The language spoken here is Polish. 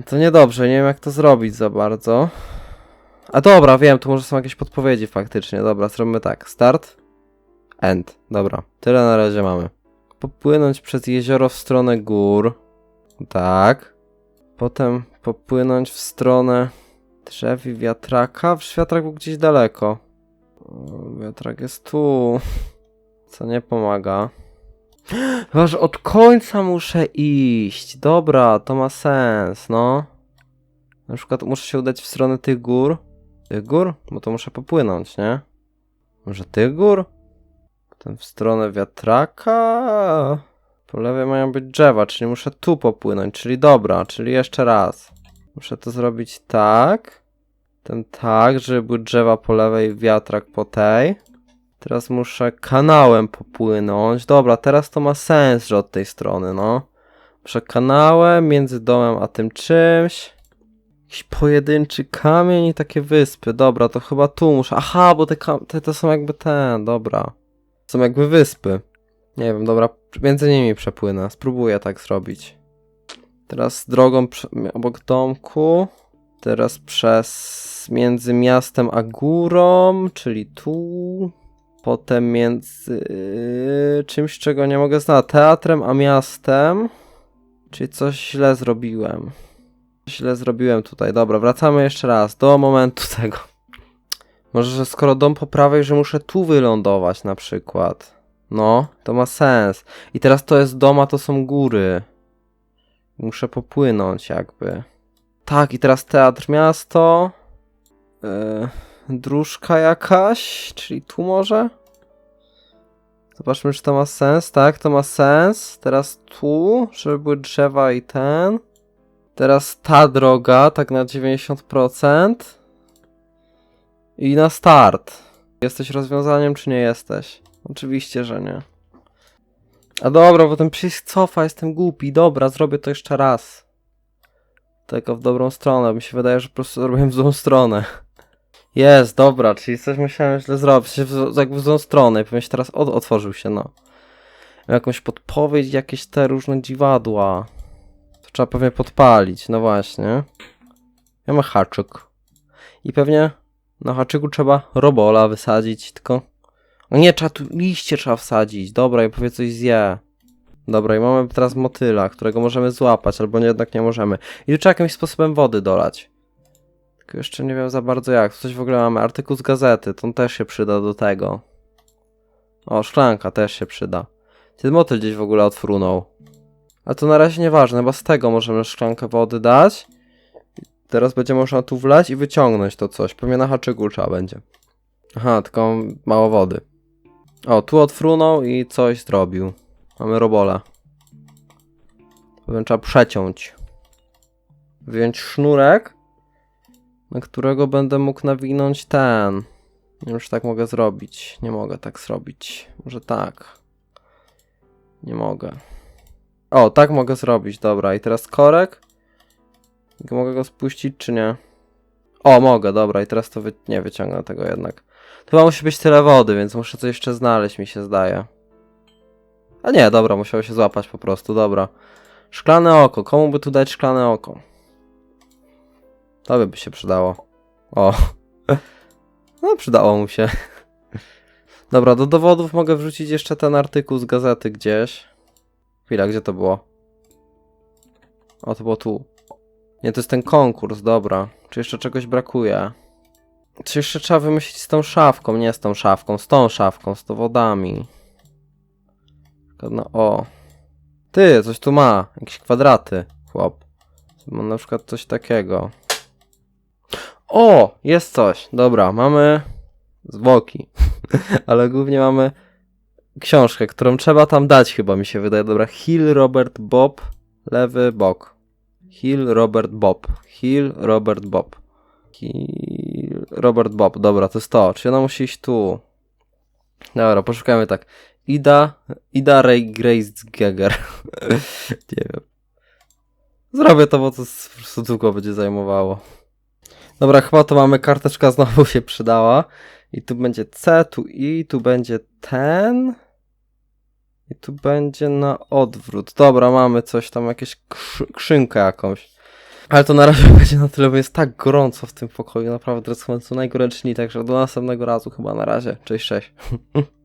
No to niedobrze, nie wiem jak to zrobić za bardzo. A dobra, wiem, tu może są jakieś podpowiedzi faktycznie. Dobra, zrobimy tak. Start. End. Dobra, tyle na razie mamy. Popłynąć przez jezioro w stronę gór. Tak. Potem popłynąć w stronę drzew i wiatraka. Wiatrak był gdzieś daleko. Wiatrak jest tu. Co nie pomaga. Chyba, że od końca muszę iść. Dobra, to ma sens, no. Na przykład muszę się udać w stronę tych gór. Tych gór? Bo to muszę popłynąć, nie? Może tych gór? Potem w stronę wiatraka. Po lewej mają być drzewa, czyli muszę tu popłynąć, czyli dobra, czyli jeszcze raz. Muszę to zrobić tak. Ten tak, żeby były drzewa po lewej, wiatrak po tej. Teraz muszę kanałem popłynąć. Dobra, teraz to ma sens, że od tej strony, no. Muszę kanałem między domem a tym czymś. Jakiś pojedynczy kamień i takie wyspy. Dobra, to chyba tu muszę. Aha, bo te, te to są jakby ten, dobra. Są jakby wyspy. Nie wiem, dobra, między nimi przepłynę. Spróbuję tak zrobić. Teraz drogą obok domku. Teraz przez między miastem a górą, czyli tu. Potem między yy, czymś, czego nie mogę znać. Teatrem a miastem. Czyli coś źle zrobiłem. Źle zrobiłem tutaj. Dobra, wracamy jeszcze raz do momentu tego. Może, że skoro dom po prawej, że muszę tu wylądować na przykład. No, to ma sens. I teraz to jest dom, a to są góry. Muszę popłynąć jakby. Tak, i teraz teatr miasto. Yy, dróżka jakaś, czyli tu może? Zobaczmy, czy to ma sens. Tak, to ma sens. Teraz tu, żeby były drzewa i ten. Teraz ta droga, tak na 90%. I na start. Jesteś rozwiązaniem, czy nie jesteś? Oczywiście, że nie. A dobra, bo ten przycisk cofa, jestem głupi. Dobra, zrobię to jeszcze raz. Tylko w dobrą stronę. Mi się wydaje, że po prostu zrobiłem w złą stronę. Jest, dobra, czyli coś musiałem źle zrobić. W, w- złą stronę. Pewnie się teraz od, otworzył się, no. Jakąś podpowiedź, jakieś te różne dziwadła. To trzeba pewnie podpalić, no właśnie. Ja mam haczyk. I pewnie na haczyku trzeba robola wysadzić, tylko... O nie, trzeba tu liście trzeba wsadzić. Dobra, i powie coś zje. Dobra, i mamy teraz motyla, którego możemy złapać, albo nie, jednak nie możemy. I tu trzeba jakimś sposobem wody dolać. Jeszcze nie wiem za bardzo jak. Coś w ogóle mamy. Artykuł z gazety, to też się przyda do tego. O, szklanka też się przyda. Ten motyl gdzieś w ogóle odfrunął. A to na razie nieważne, bo z tego możemy szklankę wody dać. Teraz będzie można tu wlać i wyciągnąć to coś. Pewnie na haczyku trzeba będzie. Aha, tylko mało wody. O, tu odfrunął i coś zrobił. Mamy robola. Pewnie trzeba przeciąć. Wyjąć sznurek, na którego będę mógł nawinąć ten. Nie czy tak mogę zrobić. Nie mogę tak zrobić. Może tak. Nie mogę. O, tak mogę zrobić, dobra. I teraz korek. Mogę go spuścić, czy nie? O, mogę, dobra. I teraz to wy... nie wyciągnę tego jednak. Chyba musi być tyle wody, więc muszę coś jeszcze znaleźć, mi się zdaje. A nie, dobra, musiało się złapać po prostu, dobra. Szklane oko. Komu by tu dać szklane oko? Tobie by się przydało. O. No, przydało mu się. Dobra, do dowodów mogę wrzucić jeszcze ten artykuł z gazety gdzieś. Chwila, gdzie to było? O, to było tu. Nie, to jest ten konkurs, dobra. Czy jeszcze czegoś brakuje? Czy jeszcze trzeba wymyślić z tą szafką? Nie z tą szafką, z tą szafką, z dowodami. No, o. Ty, coś tu ma. Jakieś kwadraty, chłop. Ma na przykład coś takiego. O, jest coś. Dobra, mamy zwłoki. Ale głównie mamy książkę, którą trzeba tam dać chyba mi się wydaje. Dobra, Hill Robert Bob, lewy bok. Hill Robert Bob. Hill Robert Bob. Hill Robert Bob. Dobra, to jest to. Czyli ona musi iść tu. Dobra, poszukajmy tak. Ida, Ida Ray Grace Geiger. Nie wiem. Zrobię to, bo to po prostu długo będzie zajmowało. Dobra, chyba to mamy karteczka znowu się przydała. I tu będzie C, tu I, tu będzie ten. I tu będzie na odwrót. Dobra, mamy coś tam, jakieś krzy- skrzynkę jakąś. Ale to na razie będzie na tyle, bo jest tak gorąco w tym pokoju, naprawdę, to są najgorętsi, także do następnego razu chyba na razie. Cześć, cześć.